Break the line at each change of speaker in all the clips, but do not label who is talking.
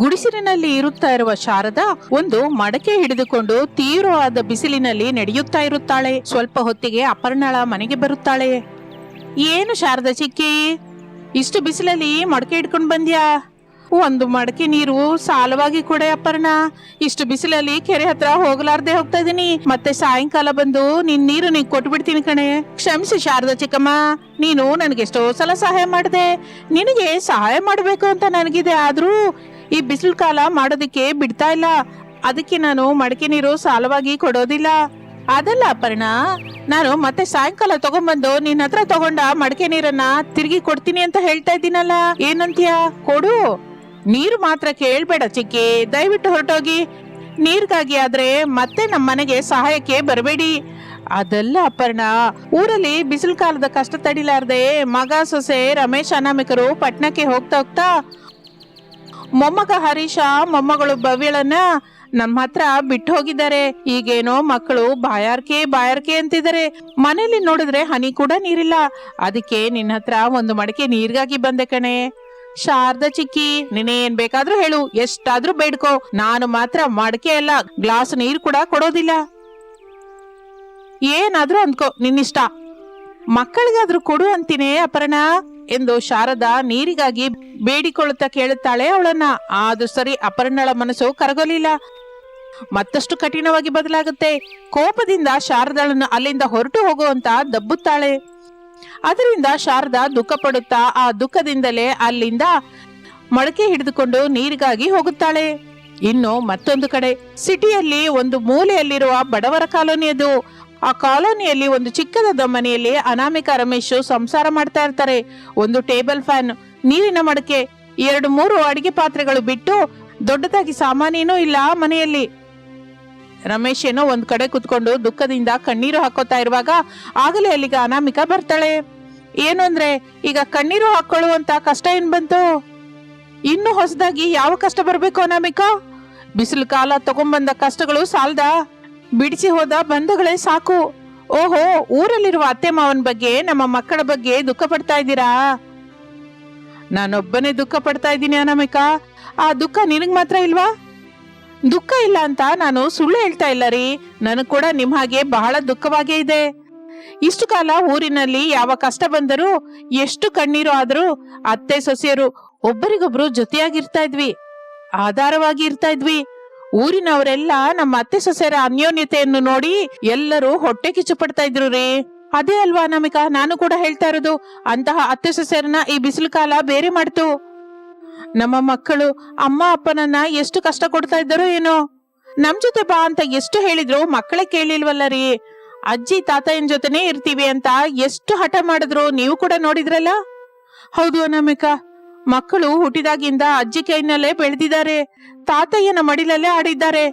ಗುಡಿಸಿಲಿನಲ್ಲಿ ಇರುತ್ತಾ ಇರುವ ಶಾರದಾ ಒಂದು ಮಡಕೆ ಹಿಡಿದುಕೊಂಡು ತೀವ್ರವಾದ ಬಿಸಿಲಿನಲ್ಲಿ ನಡೆಯುತ್ತಾ ಇರುತ್ತಾಳೆ. ಸ್ವಲ್ಪ ಹೊತ್ತಿಗೆ ಅಪರ್ಣಳ ಮನೆಗೆ ಬರುತ್ತಾಳೆ. ಏನು ಶಾರದಾ ಚಿಕ್ಕಿ? ಇಷ್ಟು ಬಿಸಿಲಲ್ಲಿ ಮಡಕೆ ಹಿಡ್ಕೊಂಡು ಬಂದ್ಯಾ? ಒಂದು ಮಡಕೆ ನೀರು ಸಾಲವಾಗಿ ಕೊಡೆ ಅಪರ್ಣ. ಇಷ್ಟು ಬಿಸಿಲಲ್ಲಿ ಕೆರೆ ಹತ್ರ ಹೋಗಲಾರ್ದೆ ಹೋಗ್ತಾ ಇದೀನಿ. ಮತ್ತೆ ಸಾಯಂಕಾಲ ಬಂದು ನಿನ್ ನೀರು ನೀ ಕೊಟ್ಟು ಬಿಡ್ತೀನಿ ಕಣೆ. ಕ್ಷಮಿಸಿ ಶಾರದಾ ಚಿಕ್ಕಮ್ಮ. ನೀನು ನನಗೆ ಎಷ್ಟೋ ಸಲ ಸಹಾಯ ಮಾಡಿದೆ. ನಿನಗೆ ಸಹಾಯ ಮಾಡಬೇಕು ಅಂತ ನನಗಿದೆ. ಆದ್ರೂ ಈ ಬಿಸಿಲು ಕಾಲ ಮಾಡೋದಕ್ಕೆ ಬಿಡ್ತಾ ಇಲ್ಲ. ಅದಕ್ಕೆ ನಾನು ಮಡಕೆ ನೀರು ಸಾಲವಾಗಿ ಕೊಡೋದಿಲ್ಲ. ಅದಲ್ಲ ಅಪರ್ಣ, ನಾನು ಮತ್ತೆ ಸಾಯಂಕಾಲ ತಗೊಂಡ್ಬಂದು ನಿನ್ನ ಹತ್ರ ತಗೊಂಡ ಮಡಕೆ ನೀರನ್ನ ತಿರುಗಿ ಕೊಡ್ತೀನಿ ಅಂತ ಹೇಳ್ತಾ ಇದ್ದೀನಲ್ಲ. ಏನಂತೀಯ? ಕೊಡು. ನೀರು ಮಾತ್ರ ಕೇಳ್ಬೇಡ ಚಿಕ್ಕಿ. ದಯವಿಟ್ಟು ಹೊರಟೋಗಿ. ನೀರ್ಗಾಗಿ ಆದ್ರೆ ಮತ್ತೆ ನಮ್ಮ ಮನೆಗೆ ಸಹಾಯಕ್ಕೆ ಬರಬೇಡಿ. ಅದಲ್ಲ ಅಪರ್ಣ, ಊರಲ್ಲಿ ಬಿಸಿಲು ಕಾಲದ ಕಷ್ಟ ತಡಿಲಾರ್ದೆ ಮಗ ಸೊಸೆ ರಮೇಶ್ ಅನಾಮಿಕರು ಪಟ್ನಕ್ಕೆ ಹೋಗ್ತಾ ಹೋಗ್ತಾ ಮೊಮ್ಮಗ ಹರೀಶ, ಮೊಮ್ಮಗಳು ಭವ್ಯಳನ್ನ ನಮ್ಮ ಹತ್ರ ಬಿಟ್ಟು ಹೋಗಿದ್ದಾರೆ. ಈಗೇನೋ ಮಕ್ಕಳು ಬಾಯಾರ್ಕೆ ಬಾಯಾರ್ಕೆ ಅಂತಿದ್ದಾರೆ. ಮನೇಲಿ ನೋಡಿದ್ರೆ ಹನಿ ಕೂಡ ನೀರಿಲ್ಲ. ಅದಕ್ಕೆ ನಿನ್ನ ಹತ್ರ ಒಂದು ಮಡಕೆ ನೀರಿಗಾಗಿ ಬಂದೆ ಕಣೆ. ಶಾರದ ಚಿಕ್ಕಿ ನೀನೇನ್ ಬೇಕಾದ್ರೂ ಹೇಳು. ಎಷ್ಟಾದ್ರೂ ಬೇಡ್ಕೋ. ನಾನು ಮಾತ್ರ ಮಡಕೆ ಅಲ್ಲ, ಗ್ಲಾಸ್ ನೀರು ಕೂಡ ಕೊಡೋದಿಲ್ಲ. ಏನಾದ್ರೂ ಅಂದ್ಕೋ, ನಿನ್ನಿಷ್ಟ. ಮಕ್ಕಳಿಗಾದ್ರೂ ಕೊಡು ಅಂತೀನಿ ಅಪರ್ಣ. ಎಂದು ಶಾರದಾ ನೀರಿಗಾಗಿ ಬೇಡಿಕೊಳ್ಳುತ್ತಾ ಕೇಳುತ್ತಾಳೆ. ಅವಳನ್ನ ಆದ್ರೂ ಸರಿ, ಅಪರ್ಣಳ ಮನಸ್ಸು ಕರಗಲಿಲ್ಲ. ಮತ್ತಷ್ಟು ಕಠಿಣವಾಗಿ ಬದಲಾಗುತ್ತೆ. ಕೋಪದಿಂದ ಶಾರದಾಳನ್ನು ಅಲ್ಲಿಂದ ಹೊರಟು ಹೋಗುವಂತ ದಬ್ಬುತ್ತಾಳೆ. ಅದರಿಂದ ಶಾರದಾ ದುಃಖ ಪಡುತ್ತಾ, ಆ ದುಃಖದಿಂದಲೇ ಅಲ್ಲಿಂದ ಮಡಕೆ ಹಿಡಿದುಕೊಂಡು ನೀರಿಗಾಗಿ ಹೋಗುತ್ತಾಳೆ. ಇನ್ನು ಮತ್ತೊಂದು ಕಡೆ, ಸಿಟಿಯಲ್ಲಿ ಒಂದು ಮೂಲೆಯಲ್ಲಿರುವ ಬಡವರ ಕಾಲೋನಿ ಅದು ಆ ಕಾಲೋನಿಯಲ್ಲಿ ಒಂದು ಚಿಕ್ಕದಾದ ಮನೆಯಲ್ಲಿ ಅನಾಮಿಕ ರಮೇಶ್ ಸಂಸಾರ ಮಾಡ್ತಾ ಇರ್ತಾರೆ. ಒಂದು ಟೇಬಲ್ ಫ್ಯಾನ್, ನೀರಿನ ಮಡಕೆ, ಎರಡು ಮೂರು ಅಡಿಗೆ ಪಾತ್ರೆಗಳು ಬಿಟ್ಟು ದೊಡ್ಡದಾಗಿ ಸಾಮಾನೇನೂ ಇಲ್ಲ ಆ ಮನೆಯಲ್ಲಿ. ರಮೇಶ್ ಏನೋ ಒಂದ್ ಕಡೆ ಕುತ್ಕೊಂಡು ದುಃಖದಿಂದ ಕಣ್ಣೀರು ಹಾಕೋತಾ ಇರುವಾಗ ಆಗಲೇ ಅಲ್ಲಿಗ ಅನಾಮಿಕ ಬರ್ತಾಳೆ. ಏನು ಅಂದ್ರೆ, ಈಗ ಕಣ್ಣೀರು ಹಾಕೊಳ್ಳುವಂತ ಕಷ್ಟ ಏನ್ ಬಂತು? ಇನ್ನು ಹೊಸದಾಗಿ ಯಾವ ಕಷ್ಟ ಬರ್ಬೇಕು ಅನಾಮಿಕ? ಬಿಸಿಲು ಕಾಲ ತಗೊಂಡ್ಬಂದ ಕಷ್ಟಗಳು ಸಾಲ್ದ? ಬಿಡಿಸಿ ಹೋದ ಬಂಧುಗಳೇ ಸಾಕು. ಓಹೋ, ಊರಲ್ಲಿರುವ ಅತ್ತೆ ಮಾವನ ಬಗ್ಗೆ, ನಮ್ಮ ಮಕ್ಕಳ ಬಗ್ಗೆ ದುಃಖ ಪಡ್ತಾ ಇದ್ದೀರಾ? ನಾನೊಬ್ಬನೇ ದುಃಖ ಪಡ್ತಾ ಇದ್ದೀನಿ ಅನಮಿಕ. ಆ ದುಃಖ ನಿನಗ್ ಮಾತ್ರ ಇಲ್ವಾ? ದುಃಖ ಇಲ್ಲ ಅಂತ ನಾನು ಸುಳ್ಳು ಹೇಳ್ತಾ ಇಲ್ಲ ರೀ. ನನಗ್ ಕೂಡ ನಿಮ್ ಹಾಗೆ ಬಹಳ ದುಃಖವಾಗೇ ಇದೆ. ಇಷ್ಟು ಕಾಲ ಊರಿನಲ್ಲಿ ಯಾವ ಕಷ್ಟ ಬಂದರೂ, ಎಷ್ಟು ಕಣ್ಣೀರು ಆದರೂ ಅತ್ತೆ, ಸೊಸೆಯರು ಒಬ್ಬರಿಗೊಬ್ರು ಜೊತೆಯಾಗಿರ್ತಾ ಇದ್ವಿ. ಆಧಾರವಾಗಿ ಇರ್ತಾ ಇದ್ವಿ. ಊರಿನವರೆಲ್ಲ ನಮ್ಮ ಅತ್ತೆ ಸೊಸೆಯರ ಅನ್ಯೋನ್ಯತೆಯನ್ನು ನೋಡಿ ಎಲ್ಲರೂ ಹೊಟ್ಟೆ ಕಿಚ್ಚು ಪಡ್ತಾ ಇದ್ರು ರೀ. ಅದೇ ಅಲ್ವಾ ನಮಿಕಾ? ನಾನು ಕೂಡ ಹೇಳ್ತಾ ಇರೋದು. ಅಂತಹ ಅತ್ತೆ ಸೊಸೆಯರನ್ನ ಈ ಬಿಸಿಲು ಕಾಲ ಬೇರೆ ಮಾಡ್ತು. ನಮ್ಮ ಮಕ್ಕಳು, ಅಮ್ಮ, ಅಪ್ಪನನ್ನ ಎಷ್ಟು ಕಷ್ಟ ಕೊಡ್ತಾ ಇದ್ದಾರೋ ಏನೋ. ನಮ್ ಜೊತೆ ಬಾ ಅಂತ ಎಷ್ಟು ಹೇಳಿದ್ರು ಮಕ್ಕಳೇ ಕೇಳಿಲ್ವಲ್ಲ ರೀ. ಅಜ್ಜಿ, ತಾತಯ್ಯನ ಜೊತೆನೆ ಇರ್ತೀವಿ ಅಂತ ಎಷ್ಟು ಹಠ ಮಾಡಿದ್ರು ನೀವು ಕೂಡ ನೋಡಿದ್ರಲ್ಲ? ಹೌದು ಅನಾಮಿಕಾ. ಮಕ್ಕಳು ಹುಟ್ಟಿದಾಗಿಂದ ಅಜ್ಜಿ ಕೈನಲ್ಲೇ ಬೆಳೆದಿದ್ದಾರೆ. ತಾತಯ್ಯನ ಮಡಿಲಲ್ಲೇ ಆಡಿದ್ದಾರೆ.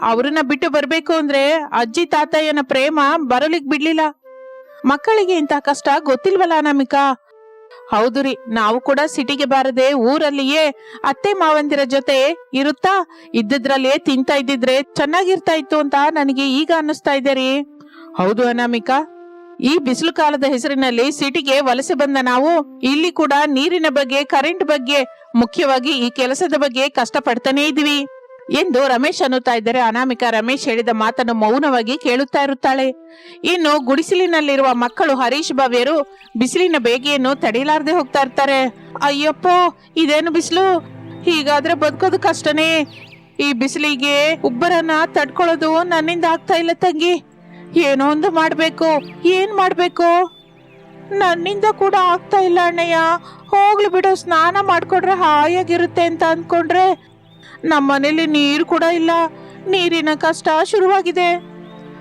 ಅವ್ರನ್ನ ಬಿಟ್ಟು ಬರ್ಬೇಕು ಅಂದ್ರೆ ಅಜ್ಜಿ ತಾತಯ್ಯನ ಪ್ರೇಮ ಬರಲಿಕ್ ಬಿಡ್ಲಿಲ್ಲ. ಮಕ್ಕಳಿಗೆ ಇಂತ ಕಷ್ಟ ಗೊತ್ತಿಲ್ವಲ್ಲ ಅನಾಮಿಕಾ? ಹೌದು ರೀ, ನಾವು ಕೂಡ ಸಿಟಿಗೆ ಬಾರದೆ ಊರಲ್ಲಿಯೇ ಅತ್ತೆ ಮಾವಂದಿರ ಜೊತೆ ಇರುತ್ತಾ? ಇದ್ದಿದ್ರಲ್ಲೇ ತಿಂತಾ ಇದ್ದಿದ್ರೆ ಚೆನ್ನಾಗಿರ್ತಾ ಇತ್ತು ಅಂತ ನನಗೆ ಈಗ ಅನ್ನಿಸ್ತಾ ಇದೆ ರೀ. ಹೌದು ಅನಾಮಿಕಾ ಈ ಬಿಸಿಲು ಕಾಲದ ಹೆಸರಿನಲ್ಲಿ ಸಿಟಿಗೆ ವಲಸೆ ಬಂದ ನಾವು, ಇಲ್ಲಿ ಕೂಡ ನೀರಿನ ಬಗ್ಗೆ ಕರೆಂಟ್ ಬಗ್ಗೆ, ಮುಖ್ಯವಾಗಿ ಈ ಕೆಲಸದ ಬಗ್ಗೆ ಕಷ್ಟ ಇದ್ವಿ ಇದೀವಿ ಎಂದು ರಮೇಶ್ ಅನ್ನುತ್ತಾ ಇದ್ದರೆ. ಅನಾಮಿಕಾ ರಮೇಶ್ ಹೇಳಿದ ಮಾತನ್ನು ಮೌನವಾಗಿ ಕೇಳುತ್ತಾ ಇರುತ್ತಾಳೆ. ಇನ್ನು ಗುಡಿಸಿಲಿನಲ್ಲಿರುವ ಮಕ್ಕಳು ಹರೀಶ್ ಭವ್ಯರು ಬಿಸಿಲಿನ ಬೇಗೆಯನ್ನು ತಡೆಯಲಾರದೆ ಹೋಗ್ತಾ ಇರ್ತಾರೆ. ಅಯ್ಯಪ್ಪೋ, ಇದೇನು ಬಿಸಿಲು? ಹೀಗಾದ್ರೆ ಬದುಕೋದು ಕಷ್ಟನೇ. ಈ ಬಿಸಿಲಿಗೆ ಉಬ್ಬರನ್ನ ತಡ್ಕೊಳ್ಳೋದು ನನ್ನಿಂದ ಆಗ್ತಾ ಇಲ್ಲ ತಂಗಿ. ಏನೋ ಒಂದು ಮಾಡಬೇಕು. ಏನ್ ಮಾಡಬೇಕು? ನನ್ನಿಂದ ಕೂಡ ಆಗ್ತಾ ಇಲ್ಲ ಅಣ್ಣಯ್ಯ. ಹೋಗ್ಲಿ ಬಿಡು, ಸ್ನಾನ ಮಾಡ್ಕೊಂಡ್ರೆ ಹಾಯಾಗಿರುತ್ತೆ ಅಂತ ಅಂದ್ಕೊಂಡ್ರೆ ನಮ್ಮ ಮನೇಲಿ ನೀರು ಕೂಡ ಇಲ್ಲ. ನೀರಿನ ಕಷ್ಟ ಶುರುವಾಗಿದೆ.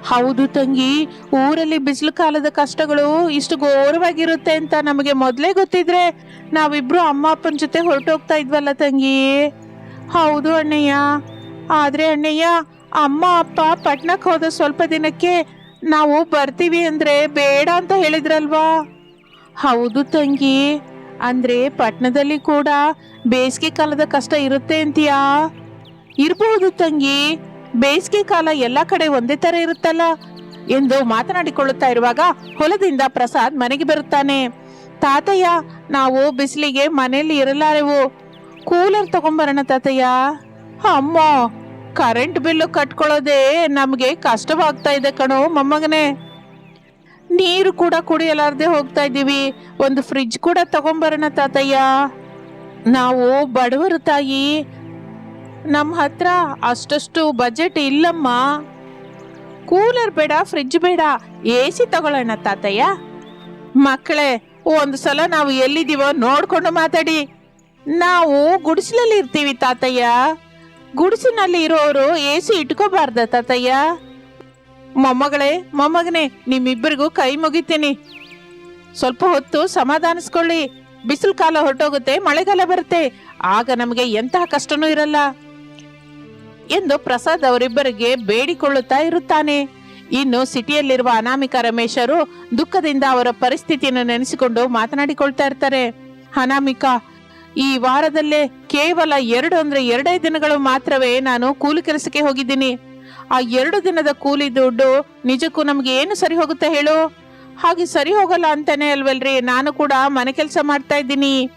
ಹೌದು ತಂಗಿ, ಊರಲ್ಲಿ ಬಿಸಿಲು ಕಾಲದ ಕಷ್ಟಗಳು ಇಷ್ಟು ಘೋರವಾಗಿರುತ್ತೆ ಅಂತ ನಮಗೆ ಮೊದಲೇ ಗೊತ್ತಿದ್ರೆ ನಾವಿಬ್ರು ಅಮ್ಮ ಅಪ್ಪನ ಜೊತೆ ಹೊರಟೋಗ್ತಾ ಇದ್ವಲ್ಲ ತಂಗಿ? ಹೌದು ಅಣ್ಣಯ್ಯ. ಆದ್ರೆ ಅಣ್ಣಯ್ಯ, ಅಮ್ಮ, ಅಪ್ಪ ಪಟ್ನಕ್ಕೆ ಹೋದ ಸ್ವಲ್ಪ ದಿನಕ್ಕೆ ನಾವು ಬರ್ತೀವಿ ಅಂದ್ರೆ ಬೇಡ ಅಂತ ಹೇಳಿದ್ರಲ್ವಾ? ಹೌದು ತಂಗಿ. ಅಂದ್ರೆ ಪಟ್ಟಣದಲ್ಲಿ ಕೂಡ ಬೇಸಿಗೆ ಕಾಲದ ಕಷ್ಟ ಇರುತ್ತೆ ಅಂತೀಯಾ? ಇರಬಹುದು ತಂಗಿ. ಬೇಸಿಗೆ ಕಾಲ ಎಲ್ಲ ಕಡೆ ಒಂದೇ ತರ ಇರುತ್ತಲ್ಲ? ಎಂದು ಮಾತನಾಡಿಕೊಳ್ಳುತ್ತಾ ಇರುವಾಗ ಹೊಲದಿಂದ ಪ್ರಸಾದ್ ಮನೆಗೆ ಬರುತ್ತಾನೆ. ತಾತಯ್ಯ, ನಾವು ಬಿಸಿಲಿಗೆ ಮನೆಯಲ್ಲಿ ಇರಲಾರೆವು? ಕೂಲರ್ ತಗೊಂಬರೋಣ ತಾತಯ್ಯ. ಅಮ್ಮ ಕರೆಂಟ್ ಬಿಲ್ಲು ಕಟ್ಕೊಳ್ಳೋದೇ ನಮಗೆ ಕಷ್ಟವಾಗ್ತಾ ಇದೆ ಕಣೋ ಮೊಮ್ಮಗನೇ. ನೀರು ಕೂಡ ಕುಡಿಯಲಾರ್ದೆ ಹೋಗ್ತಾ ಇದ್ದೀವಿ. ಒಂದು ಫ್ರಿಜ್ ಕೂಡ ತಗೊಂಬರೋಣ ತಾತಯ್ಯ. ನಾವು ಬಡವರ ತಾಯಿ. ನಮ್ಮ ಹತ್ರ ಅಷ್ಟಷ್ಟು ಬಜೆಟ್ ಇಲ್ಲಮ್ಮ. ಕೂಲರ್ ಬೇಡ ಫ್ರಿಜ್ ಬೇಡ, ಎ ಸಿ ತಗೊಳ್ಳೋಣ ತಾತಯ್ಯ. ಮಕ್ಕಳೇ, ಒಂದು ಸಲ ನಾವು ಎಲ್ಲಿದ್ದೀವೋ ನೋಡ್ಕೊಂಡು ಮಾತಾಡಿ. ನಾವು ಗುಡಿಸಲಲ್ಲಿ ಇರ್ತೀವಿ ತಾತಯ್ಯ. ಗುಡಿಸಿನಲ್ಲಿ ಇರೋರು ಸಿ ಇಟ್ಕೋಬಾರ್ದ ತಾತಯ್ಯ. ಮೊಮ್ಮಗಳೇ, ಮೊಮ್ಮಗನೇ, ನಿಮ್ಮಿಬ್ಬರಿಗೂ ಕೈ ಮುಗಿತೀನಿ. ಸ್ವಲ್ಪ ಹೊತ್ತು ಸಮಾಧಾನಿಸ್ಕೊಳ್ಳಿ. ಬಿಸಿಲು ಕಾಲ ಹೊರಟೋಗುತ್ತೆ, ಮಳೆಗಾಲ ಬರುತ್ತೆ. ಆಗ ನಮಗೆ ಎಂತಹ ಕಷ್ಟನೂ ಇರಲ್ಲ. ಎಂದು ಪ್ರಸಾದ್ ಅವರಿಬ್ಬರಿಗೆ ಬೇಡಿಕೊಳ್ಳುತ್ತಾ ಇರುತ್ತಾನೆ. ಇನ್ನು ಸಿಟಿಯಲ್ಲಿರುವ ಅನಾಮಿಕ ರಮೇಶರು ದುಃಖದಿಂದ ಅವರ ಪರಿಸ್ಥಿತಿಯನ್ನು ನೆನೆಸಿಕೊಂಡು ಮಾತನಾಡಿಕೊಳ್ತಾ ಇರ್ತಾರೆ. ಅನಾಮಿಕ ಈ ವಾರದಲ್ಲೇ ಕೇವಲ ಎರಡು ಅಂದ್ರೆ ಎರಡೇ ದಿನಗಳು ಮಾತ್ರವೇ ನಾನು ಕೂಲಿ ಕೆಲಸಕ್ಕೆ ಹೋಗಿದ್ದೀನಿ. ಆ ಎರಡು ದಿನದ ಕೂಲಿ ದುಡ್ಡು ನಿಜಕ್ಕೂ ನಮ್ಗೆ ಏನು ಸರಿ ಹೋಗುತ್ತೆ ಹೇಳು? ಹಾಗೆ ಸರಿ ಹೋಗಲ್ಲ ಅಂತಾನೆ ಅಲ್ವಲ್ರಿ, ನಾನು ಕೂಡ ಮನೆ ಕೆಲಸ ಮಾಡ್ತಾ ಇದ್ದೀನಿ.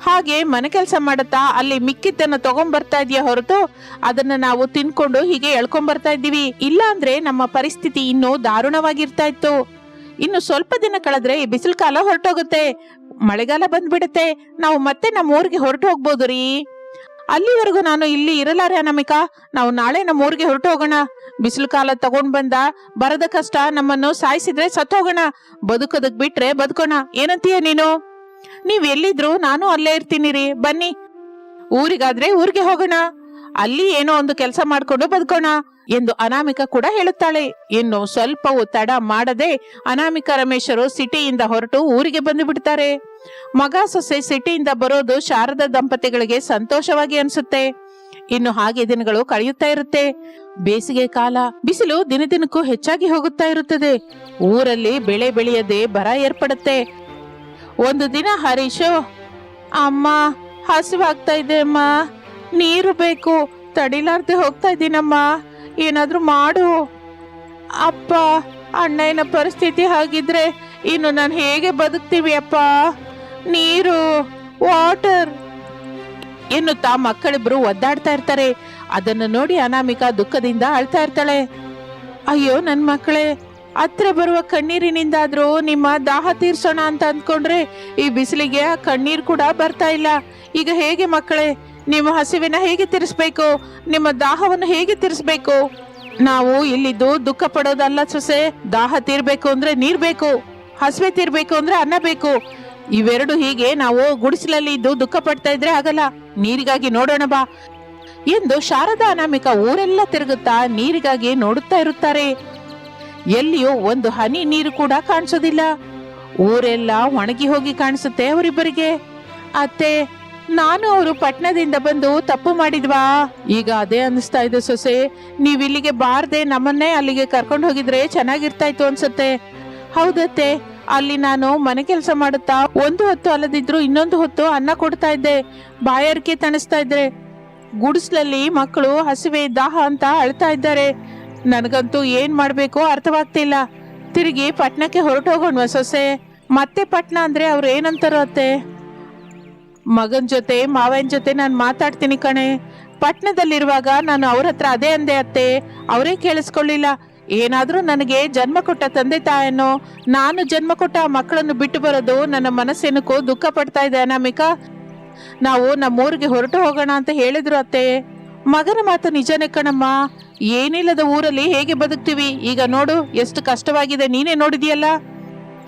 ಹಾಗೆ ಮನೆ ಕೆಲಸ ಮಾಡುತ್ತಾ ಅಲ್ಲಿ ಮಿಕ್ಕಿದ್ದನ್ನ ತಗೊಂಡ್ಬರ್ತಾ ಇದೆಯಾ ಹೊರತು, ಅದನ್ನ ನಾವು ತಿನ್ಕೊಂಡು ಹೀಗೆ ಎಳ್ಕೊಂಡ್ ಬರ್ತಾ ಇದ್ದೀವಿ. ಇಲ್ಲ ಅಂದ್ರೆ ನಮ್ಮ ಪರಿಸ್ಥಿತಿ ಇನ್ನೂ ದಾರುಣವಾಗಿರ್ತಾ ಇತ್ತು. ಇನ್ನು ಸ್ವಲ್ಪ ದಿನ ಕಳೆದ್ರೆ ಬಿಸಿಲು ಕಾಲ ಹೊರಟೋಗುತ್ತೆ. ಮಳೆಗಾಲ ಬಂದ್ಬಿಡುತ್ತೆ. ನಾವು ಮತ್ತೆ ನಮ್ಮ ಊರಿಗೆ ಹೊರಟು ಹೋಗ್ಬೋದು ರೀ. ಅಲ್ಲಿವರೆಗೂ ನಾನು ಇಲ್ಲಿ ಇರಲಾರೆ ಅನಾಮಿಕಾ? ನಾವು ನಾಳೆ ನಮ್ಮ ಊರಿಗೆ ಹೊರಟು ಹೋಗೋಣ. ಬಿಸಿಲು ಕಾಲ ತಗೊಂಡ್ ಬಂದ, ಬರದ ಕಷ್ಟ ನಮ್ಮನ್ನು ಸಾಯಿಸಿದ್ರೆ ಸತ್ತೋಗೋಣ ಬದುಕೋದಕ್ ಬಿಟ್ರೆ ಬದುಕೋಣ. ಏನಂತೀಯ ನೀನು? ನೀವ್ ಎಲ್ಲಿದ್ರು ನಾನು ಅಲ್ಲೇ ಇರ್ತೀನಿ ರೀ. ಬನ್ನಿ. ಊರಿಗಾದ್ರೆ ಊರಿಗೆ ಹೋಗೋಣ. ಅಲ್ಲಿ ಏನೋ ಒಂದು ಕೆಲಸ ಮಾಡ್ಕೊಂಡು ಬದುಕೋಣ ಎಂದು ಅನಾಮಿಕ ಕೂಡ ಹೇಳುತ್ತಾಳೆ. ಇನ್ನು ಸ್ವಲ್ಪವೂ ತಡ ಮಾಡದೆ ಅನಾಮಿಕ ರಮೇಶರು ಸಿಟಿಯಿಂದ ಹೊರಟು ಊರಿಗೆ ಬಂದು ಬಿಡ್ತಾರೆ ಮಗ ಸೊಸೆ ಸಿಟಿಯಿಂದ ಬರೋದು ಶಾರದ ದಂಪತಿಗಳಿಗೆ ಸಂತೋಷವಾಗಿ ಅನ್ಸುತ್ತೆ. ಇನ್ನು ಹಾಗೆ ದಿನಗಳು ಕಳೆಯುತ್ತಾ ಇರುತ್ತೆ. ಬೇಸಿಗೆ ಕಾಲ, ಬಿಸಿಲು ದಿನ ದಿನಕ್ಕೂ ಹೆಚ್ಚಾಗಿ ಹೋಗುತ್ತಾ ಇರುತ್ತದೆ. ಊರಲ್ಲಿ ಬೆಳೆ ಬೆಳೆಯದೆ ಬರ ಏರ್ಪಡುತ್ತೆ. ಒಂದು ದಿನ ಹರೀಶು, ಅಮ್ಮ, ಹಸಿವಾಗ್ತಾ ಇದೆ ಅಮ್ಮ. ನೀರು ಬೇಕು. ತಡಿಲಾರ್ದೆ ಹೋಗ್ತಾ ಇದ್ದೀನಮ್ಮ ಏನಾದ್ರೂ ಮಾಡು. ಅಪ್ಪ ಅಣ್ಣನ ಪರಿಸ್ಥಿತಿ ಹಾಗಿದ್ರೆ ಇನ್ನು ನಾನು ಹೇಗೆ ಬದುಕ್ತೀವಿ ಅಪ್ಪ? ನೀರು, ವಾಟರ್. ಇನ್ನು ತಾ ಮಕ್ಕಳಿಬ್ರು ಒದ್ದಾಡ್ತಾ ಇರ್ತಾರೆ. ಅದನ್ನು ನೋಡಿ ಅನಾಮಿಕಾ ದುಃಖದಿಂದ ಅಳ್ತಾ ಇರ್ತಾಳೆ. ಅಯ್ಯೋ ನನ್ನ ಮಕ್ಕಳೇ, ಹತ್ರ ಬರುವ ಕಣ್ಣೀರಿನಿಂದಾದ್ರೂ ನಿಮ್ಮ ದಾಹ ತೀರ್ಸೋಣ ಅಂತ ಅಂದ್ಕೊಂಡ್ರೆ ಈ ಬಿಸಿಲಿಗೆ ಆ ಕಣ್ಣೀರ್ ಕೂಡ ಬರ್ತಾ ಇಲ್ಲ. ಈಗ ಹೇಗೆ ಮಕ್ಕಳೇ? ನಿಮ್ಮ ಹಸಿವಿನ ಹೇಗೆ ತಿರ್ಸ್ಬೇಕು? ನಿಮ್ಮ ದಾಹವನ್ನು ಹೇಗೆ ತಿರ್ಸ್ಬೇಕು? ನಾವು ಇಲ್ಲಿದ್ದು ದುಃಖ ಪಡೋದಲ್ಲ ಸೊಸೆ. ದಾಹ ತೀರ್ಬೇಕು ಅಂದ್ರೆ ನೀರ್ ಬೇಕು. ಹಸಿವೆ ತೀರ್ಬೇಕು ಅಂದ್ರೆ ಅನ್ನ ಬೇಕು. ಇವೆರಡು ಹೀಗೆ ನಾವು ಗುಡಿಸಲಲ್ಲಿ ಇದ್ದು ದುಃಖ ಪಡ್ತಾ ಇದ್ರೆ ಆಗಲ್ಲ. ನೀರಿಗಾಗಿ ನೋಡೋಣ ಬಾ. ಎಂದು ಶಾರದಾ ಅನಾಮಿಕ ಊರೆಲ್ಲ ತಿರುಗುತ್ತಾ ನೀರಿಗಾಗಿ ನೋಡುತ್ತಾ ಇರುತ್ತಾರೆ. ಎಲ್ಲಿಯೂ ಒಂದು ಹನಿ ನೀರು ಕೂಡ ಕಾಣಿಸೋದಿಲ್ಲ. ಊರೆಲ್ಲ ಒಣಗಿ ಹೋಗಿ ಕಾಣಿಸುತ್ತೆ ಅವರಿಬ್ಬರಿಗೆ. ಅತ್ತೆ ನಾನು ಅವರು ಪಟ್ನದಿಂದ ಬಂದು ತಪ್ಪು ಮಾಡಿದ್ವಾ? ಈಗ ಅದೇ ಅನಿಸ್ತಾ ಇದೆ ಸೊಸೆ. ನೀವ್ ಇಲ್ಲಿಗೆ ಬಾರ್ದೆ ನಮ್ಮನ್ನೇ ಅಲ್ಲಿಗೆ ಕರ್ಕೊಂಡು ಹೋಗಿದ್ರೆ ಚೆನ್ನಾಗಿರ್ತಾ ಇತ್ತು ಅನ್ಸುತ್ತೆ. ಹೌದತ್ತೆ, ಅಲ್ಲಿ ನಾನು ಮನೆ ಕೆಲಸ ಮಾಡುತ್ತಾ ಒಂದು ಹೊತ್ತು ಅಲ್ಲದಿದ್ರು ಇನ್ನೊಂದು ಹೊತ್ತು ಅನ್ನ ಕೊಡ್ತಾ ಇದ್ದೆ. ಬಾಯಾರಿಕೆ ತಣಿಸ್ತಾ ಇದ್ರೆ. ಗುಡಿಸ್ಲಲ್ಲಿ ಮಕ್ಕಳು ಹಸಿವೆ, ದಾಹ ಅಂತ ಅಳ್ತಾ ಇದ್ದಾರೆ. ನನಗಂತೂ ಏನ್ ಮಾಡ್ಬೇಕು ಅರ್ಥವಾಗ್ತಿಲ್ಲ ತಿರುಗಿ ಪಟ್ನಕ್ಕೆ ಹೊರಟು ಹೋಗೋಣ ಸೊಸೆ? ಮತ್ತೆ ಪಟ್ನ ಅಂದ್ರೆ ಅವ್ರು ಏನಂತಾರೋ ಅತ್ತೆ? ಮಗನ್ ಜೊತೆ, ಮಾವನ್ ಜೊತೆ ನಾನು ಮಾತಾಡ್ತೀನಿ ಕಣೆ. ಪಟ್ಟಣದಲ್ಲಿರುವಾಗ ನಾನು ಅವ್ರ ಹತ್ರ ಅದೇ ಅಂದೆ, ಅತ್ತೆ. ಅವರೇ ಕೇಳಿಸ್ಕೊಳ್ಳಿಲ್ಲ. ಏನಾದರೂ ನನಗೆ ಜನ್ಮ ಕೊಟ್ಟ ತಂದೆ ತಾಯನ್ನು, ನಾನು ಜನ್ಮ ಕೊಟ್ಟ ಮಕ್ಕಳನ್ನು ಬಿಟ್ಟು ಬರೋದು ನನ್ನ ಮನಸ್ಸೇನಕ್ಕೂ ದುಃಖ ಪಡ್ತಾ ಇದೆ ಅನಾಮಿಕ. ನಾವು ನಮ್ಮೂರಿಗೆ ಹೊರಟು ಹೋಗೋಣ ಅಂತ ಹೇಳಿದ್ರು, ಅತ್ತೆ. ಮಗನ ಮಾತು ನಿಜನೇ ಕಣಮ್ಮ. ಏನಿಲ್ಲದ ಊರಲ್ಲಿ ಹೇಗೆ ಬದುಕ್ತೀವಿ? ಈಗ ನೋಡು, ಎಷ್ಟು ಕಷ್ಟವಾಗಿದೆ. ನೀನೇ ನೋಡಿದೀಯಲ್ಲ?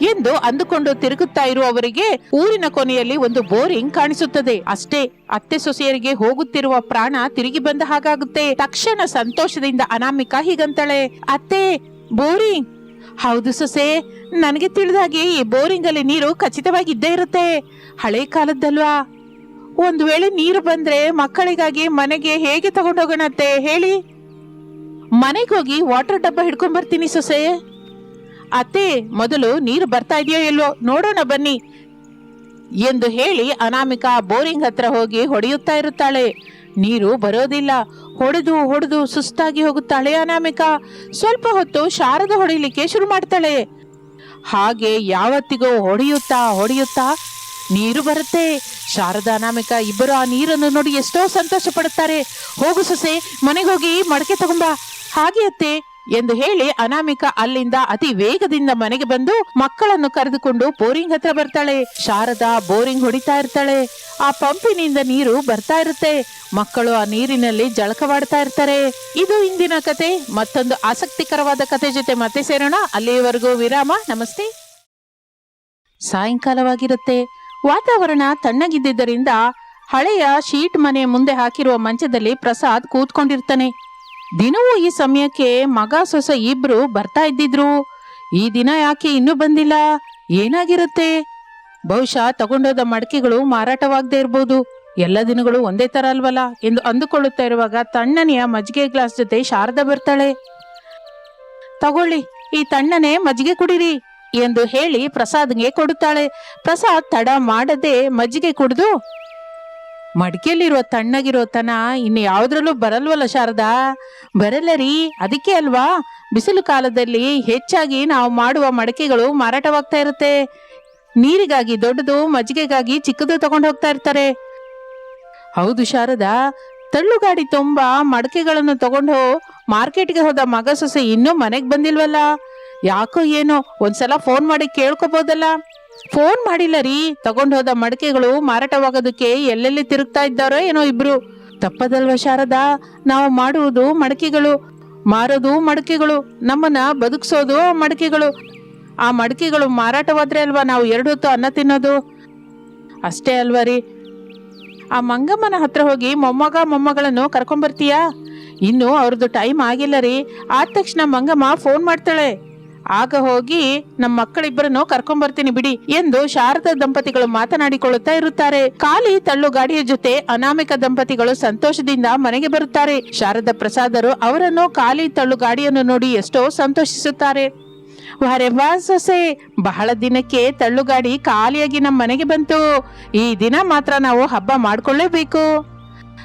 ಎಂದು ಅಂದುಕೊಂಡು ತಿರುಗುತ್ತಾ ಇರುವವರಿಗೆ ಊರಿನ ಕೊನೆಯಲ್ಲಿ ಒಂದು ಬೋರಿಂಗ್ ಕಾಣಿಸುತ್ತದೆ. ಅಷ್ಟೇ, ಅತ್ತೆ ಸೊಸೆಯರಿಗೆ ಹೋಗುತ್ತಿರುವ ಪ್ರಾಣ ತಿರುಗಿ ಬಂದ ಹಾಗಾಗುತ್ತೆ. ತಕ್ಷಣ ಸಂತೋಷದಿಂದ ಅನಾಮಿಕಾ ಹೀಗಂತಾಳೆ, ಅತ್ತೆ, ಬೋರಿಂಗ್? ಹೌದು ಸೊಸೆ, ನನಗೆ ತಿಳಿದ ಹಾಗೆ ಈ ಬೋರಿಂಗ್ ಅಲ್ಲಿ ನೀರು ಖಚಿತವಾಗಿ ಇದ್ದೇ ಇರುತ್ತೆ. ಹಳೆ ಕಾಲದ್ದಲ್ವಾ? ಒಂದು ವೇಳೆ ನೀರು ಬಂದ್ರೆ ಮಕ್ಕಳಿಗಾಗಿ ಮನೆಗೆ ಹೇಗೆ ತಗೊಂಡೋಗೋಣತ್ತೆ, ಹೇಳಿ? ಮನೆಗೆ ಹೋಗಿ ವಾಟರ್ ಡಬ್ಬ ಹಿಡ್ಕೊಂಡ್ ಬರ್ತೀನಿ ಸೊಸೆ. ಅತ್ತೆ, ಮೊದಲು ನೀರು ಬರ್ತಾ ಇದೆಯೋ ಇಲ್ವೋ, ನೋಡೋಣ ಬನ್ನಿ ಎಂದು ಹೇಳಿ ಅನಾಮಿಕಾ ಬೋರಿಂಗ್ ಹತ್ರ ಹೋಗಿ ಹೊಡೆಯುತ್ತಾ ಇರುತ್ತಾಳೆ. ನೀರು ಬರೋದಿಲ್ಲ. ಹೊಡೆದು ಹೊಡೆದು ಸುಸ್ತಾಗಿ ಹೋಗುತ್ತಾಳೆ ಅನಾಮಿಕಾ. ಸ್ವಲ್ಪ ಹೊತ್ತು ಶಾರದ ಹೊಡಿಲಿಕ್ಕೆ ಶುರು ಮಾಡ್ತಾಳೆ. ಹಾಗೆ ಯಾವತ್ತಿಗೂ ಹೊಡೆಯುತ್ತಾ ಹೊಡೆಯುತ್ತಾ ನೀರು ಬರುತ್ತೆ. ಶಾರದಾ ಅನಾಮಿಕ ಇಬ್ಬರು ಆ ನೀರನ್ನು ನೋಡಿ ಎಷ್ಟೋ ಸಂತೋಷ ಪಡುತ್ತಾರೆ ಹೋಗು ಸೊಸೆ, ಮನೆಗೆ ಹೋಗಿ ಮಡಕೆ ತಗೊಂಬ ಹಾಗೆ ಅತ್ತೆ. ಎಂದು ಹೇಳಿ ಅನಾಮಿಕ ಅಲ್ಲಿಂದ ಅತಿ ವೇಗದಿಂದ ಮನೆಗೆ ಬಂದು ಮಕ್ಕಳನ್ನು ಕರೆದುಕೊಂಡು ಬೋರಿಂಗ್ ಹತ್ರ ಬರ್ತಾಳೆ. ಶಾರದಾ ಬೋರಿಂಗ್ ಹೊಡಿತಾ ಇರ್ತಾಳೆ. ಆ ಪಂಪಿನಿಂದ ನೀರು ಬರ್ತಾ ಇರುತ್ತೆ. ಮಕ್ಕಳು ಆ ನೀರಿನಲ್ಲಿ ಜಳಕವಾಡ್ತಾ ಇರ್ತಾರೆ. ಇದು ಇಂದಿನ ಕತೆ. ಮತ್ತೊಂದು ಆಸಕ್ತಿಕರವಾದ ಕತೆ ಜೊತೆ ಮತ್ತೆ ಸೇರೋಣ. ಅಲ್ಲಿಯವರೆಗೂ ವಿರಾಮ. ನಮಸ್ತೆ. ಸಾಯಂಕಾಲವಾಗಿರುತ್ತೆ. ವಾತಾವರಣ ತಣ್ಣಗಿದ್ದರಿಂದ ಹಳೆಯ ಶೀಟ್ ಮನೆ ಮುಂದೆ ಹಾಕಿರುವ ಮಂಚದಲ್ಲಿ ಪ್ರಸಾದ್ ಕೂತ್ಕೊಂಡಿರ್ತಾನೆ. ದಿನವೂ ಈ ಸಮಯಕ್ಕೆ ಮಗ ಸೊಸ ಇಬ್ರು ಬರ್ತಾ ಇದ್ದಿದ್ರು. ಈ ದಿನ ಯಾಕೆ ಇನ್ನೂ ಬಂದಿಲ್ಲ? ಏನಾಗಿರುತ್ತೆ? ಬಹುಶಃ ತಗೊಂಡೋದ ಮಡಕೆಗಳು ಮಾರಾಟವಾಗದೇ ಇರ್ಬೋದು. ಎಲ್ಲ ದಿನಗಳು ಒಂದೇ ತರ ಅಲ್ವಲ್ಲ? ಎಂದು ಅಂದುಕೊಳ್ಳುತ್ತಾ ಇರುವಾಗ ತಣ್ಣನೆಯ ಮಜ್ಜಿಗೆ ಗ್ಲಾಸ್ ಜೊತೆ ಶಾರದಾ ಬರ್ತಾಳೆ. ತಗೊಳ್ಳಿ, ಈ ತಣ್ಣನೆ ಮಜ್ಜಿಗೆ ಕುಡಿರಿ ಎಂದು ಹೇಳಿ ಪ್ರಸಾದ್ಗೆ ಕೊಡುತ್ತಾಳೆ. ಪ್ರಸಾದ್ ತಡ ಮಾಡದೆ ಮಜ್ಜಿಗೆ ಕುಡಿದು ಮಡಿಕೆಯಲ್ಲಿರೋ ತಣ್ಣಗಿರೋ ತನ ಇನ್ನು ಯಾವುದ್ರಲ್ಲೂ ಬರಲ್ವಲ್ಲ ಶಾರದಾ? ಬರಲ್ಲ ರೀ. ಅದಕ್ಕೆ ಅಲ್ವಾ? ಬಿಸಿಲು ಕಾಲದಲ್ಲಿ ಹೆಚ್ಚಾಗಿ ನಾವು ಮಾಡುವ ಮಡಕೆಗಳು ಮಾರಾಟವಾಗ್ತಾ ಇರುತ್ತೆ. ನೀರಿಗಾಗಿ ದೊಡ್ಡದು, ಮಜ್ಜಿಗೆಗಾಗಿ ಚಿಕ್ಕದು ತಗೊಂಡು ಹೋಗ್ತಾ ಇರ್ತಾರೆ. ಹೌದು ಶಾರದಾ. ತಳ್ಳುಗಾಡಿ ತುಂಬಾ ಮಡಕೆಗಳನ್ನು ತಗೊಂಡು ಮಾರ್ಕೆಟ್ಗೆ ಹೋದ ಮಗ ಸೊಸೆ ಇನ್ನೂ ಮನೆಗೆ ಬಂದಿಲ್ವಲ್ಲ? ಯಾಕೋ ಏನೋ ಒಂದ್ಸಲ ಫೋನ್ ಮಾಡಿ ಕೇಳ್ಕೊಬೋದಲ್ಲ? ಫೋನ್ ಮಾಡಿಲ್ಲ ರೀ. ತಗೊಂಡ್ ಹೋದ ಮಡಕೆಗಳು ಮಾರಾಟವಾಗೋದಕ್ಕೆ ಎಲ್ಲೆಲ್ಲಿ ತಿರುಗ್ತಾ ಇದ್ದಾರೋ ಏನೋ ಇಬ್ರು. ತಪ್ಪದಲ್ವ ಶಾರದ? ನಾವು ಮಾಡುವುದು ಮಡಕೆಗಳು. ಮಾರೋದು ಮಡಕೆಗಳು. ನಮ್ಮನ್ನ ಬದುಕಿಸೋದು ಮಡಕೆಗಳು. ಆ ಮಡಕೆಗಳು ಮಾರಾಟವಾದ್ರೆ ಅಲ್ವಾ ನಾವು ಎರಡು ಹೊತ್ತು ಅನ್ನ ತಿನ್ನೋದು? ಅಷ್ಟೇ ಅಲ್ವಾ ರೀ. ಆ ಮಂಗಮ್ಮನ ಹತ್ರ ಹೋಗಿ ಮೊಮ್ಮಗ ಮೊಮ್ಮಗಳನ್ನು ಕರ್ಕೊಂಬರ್ತೀಯಾ? ಇನ್ನು ಅವ್ರದ್ದು ಟೈಮ್ ಆಗಿಲ್ಲ ರೀ. ಆದ ತಕ್ಷಣ ಮಂಗಮ್ಮ ಫೋನ್ ಮಾಡ್ತಾಳೆ. ಆಗ ಹೋಗಿ ನಮ್ಮ ಮಕ್ಕಳಿಬ್ಬರನ್ನು ಕರ್ಕೊಂಬರ್ತೀನಿ ಬಿಡಿ ಎಂದು ಶಾರದಾ ದಂಪತಿಗಳು ಮಾತನಾಡಿಕೊಳ್ಳುತ್ತಾ ಇರುತ್ತಾರೆ. ಖಾಲಿ ತಳ್ಳು ಗಾಡಿಯ ಜೊತೆ ಅನಾಮಿಕ ದಂಪತಿಗಳು ಸಂತೋಷದಿಂದ ಮನೆಗೆ ಬರುತ್ತಾರೆ. ಶಾರದಾ ಪ್ರಸಾದರು ಅವರನ್ನು ಖಾಲಿ ತಳ್ಳು ಗಾಡಿಯನ್ನು ನೋಡಿ ಎಷ್ಟೋ ಸಂತೋಷಿಸುತ್ತಾರೆ. ವಾ ಸೊಸೆ, ಬಹಳ ದಿನಕ್ಕೆ ತಳ್ಳುಗಾಡಿ ಖಾಲಿಯಾಗಿ ನಮ್ಮ ಮನೆಗೆ ಬಂತು. ಈ ದಿನ ಮಾತ್ರ ನಾವು ಹಬ್ಬ ಮಾಡ್ಕೊಳ್ಳೇಬೇಕು.